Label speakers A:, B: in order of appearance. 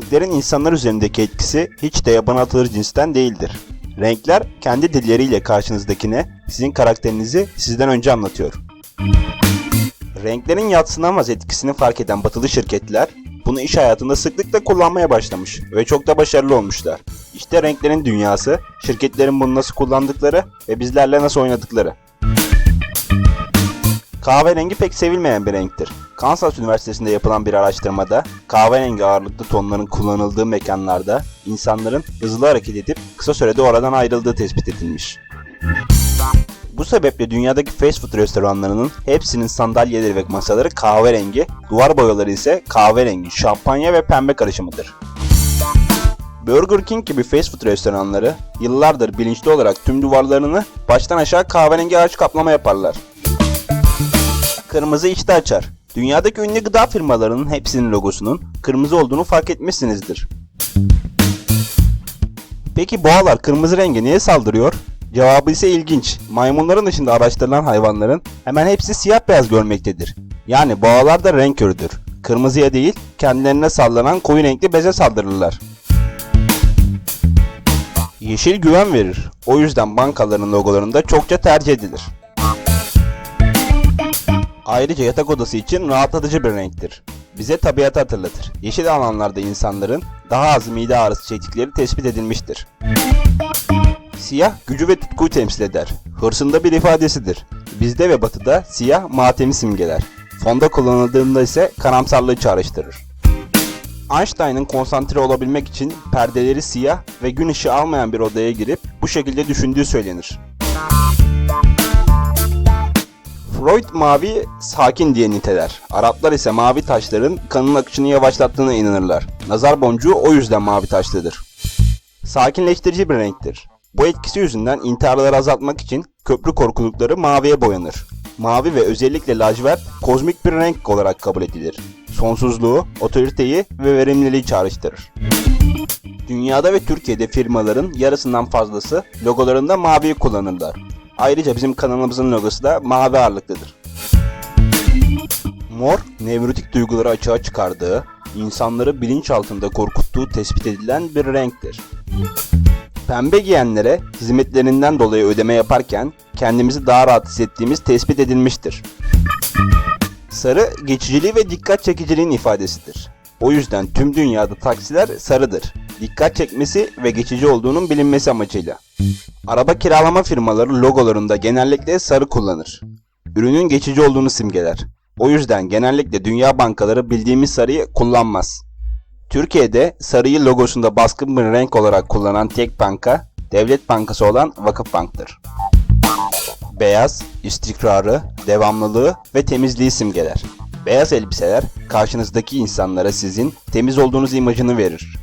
A: Renklerin insanlar üzerindeki etkisi hiç de yabana atılır cinsten değildir. Renkler kendi dilleriyle karşınızdakine sizin karakterinizi sizden önce anlatıyor. Renklerin yatsınamaz etkisini fark eden batılı şirketler bunu iş hayatında sıklıkla kullanmaya başlamış ve çok da başarılı olmuşlar. İşte renklerin dünyası, şirketlerin bunu nasıl kullandıkları ve bizlerle nasıl oynadıkları. Kahverengi pek sevilmeyen bir renktir. Kansas Üniversitesi'nde yapılan bir araştırmada kahverengi ağırlıklı tonların kullanıldığı mekanlarda insanların hızlı hareket edip kısa sürede oradan ayrıldığı tespit edilmiş. Bu sebeple dünyadaki fast food restoranlarının hepsinin sandalyeleri ve masaları kahverengi, duvar boyaları ise kahverengi, şampanya ve pembe karışımıdır. Burger King gibi fast food restoranları yıllardır bilinçli olarak tüm duvarlarını baştan aşağı kahverengi ağaç kaplama yaparlar. Kırmızı içte açar. Dünyadaki ünlü gıda firmalarının hepsinin logosunun kırmızı olduğunu fark etmişsinizdir. Peki boğalar kırmızı renge niye saldırıyor? Cevabı ise ilginç. Maymunların dışında araştırılan hayvanların hemen hepsi siyah beyaz görmektedir. Yani boğalar da renk körüdür. Kırmızıya değil, kendilerine sallanan koyu renkli beze saldırırlar. Yeşil güven verir. O yüzden bankaların logolarında çokça tercih edilir. Ayrıca yatak odası için rahatlatıcı bir renktir. Bize tabiatı hatırlatır. Yeşil alanlarda insanların daha az mide ağrısı çektikleri tespit edilmiştir. Siyah gücü ve tutkuyu temsil eder. Hırsında bir ifadesidir. Bizde ve batıda siyah matemi simgeler. Fonda kullanıldığında ise karamsarlığı çağrıştırır. Einstein'ın konsantre olabilmek için perdeleri siyah ve gün ışığı almayan bir odaya girip bu şekilde düşündüğü söylenir. Freud mavi sakin diye niteler. Araplar ise mavi taşların kanın akışını yavaşlattığına inanırlar. Nazar boncuğu o yüzden mavi taşlıdır. Sakinleştirici bir renktir. Bu etkisi yüzünden intiharları azaltmak için köprü korkulukları maviye boyanır. Mavi ve özellikle lacivert kozmik bir renk olarak kabul edilir. Sonsuzluğu, otoriteyi ve verimliliği çağrıştırır. Dünyada ve Türkiye'de firmaların yarısından fazlası logolarında maviyi kullanırlar. Ayrıca bizim kanalımızın logosu da mavi ağırlıklıdır. Mor, nevrotik duyguları açığa çıkardığı, insanları bilinç altında korkuttuğu tespit edilen bir renktir. Pembe giyenlere hizmetlerinden dolayı ödeme yaparken kendimizi daha rahat hissettiğimiz tespit edilmiştir. Sarı, geçiciliği ve dikkat çekiciliğin ifadesidir. O yüzden tüm dünyada taksiler sarıdır. Dikkat çekmesi ve geçici olduğunun bilinmesi amacıyla. Araba kiralama firmaları logolarında genellikle sarı kullanır. Ürünün geçici olduğunu simgeler. O yüzden genellikle dünya bankaları bildiğimiz sarıyı kullanmaz. Türkiye'de sarıyı logosunda baskın bir renk olarak kullanan tek banka, devlet bankası olan Vakıfbank'tır. Beyaz, istikrarı, devamlılığı ve temizliği simgeler. Beyaz elbiseler karşınızdaki insanlara sizin temiz olduğunuz imajını verir.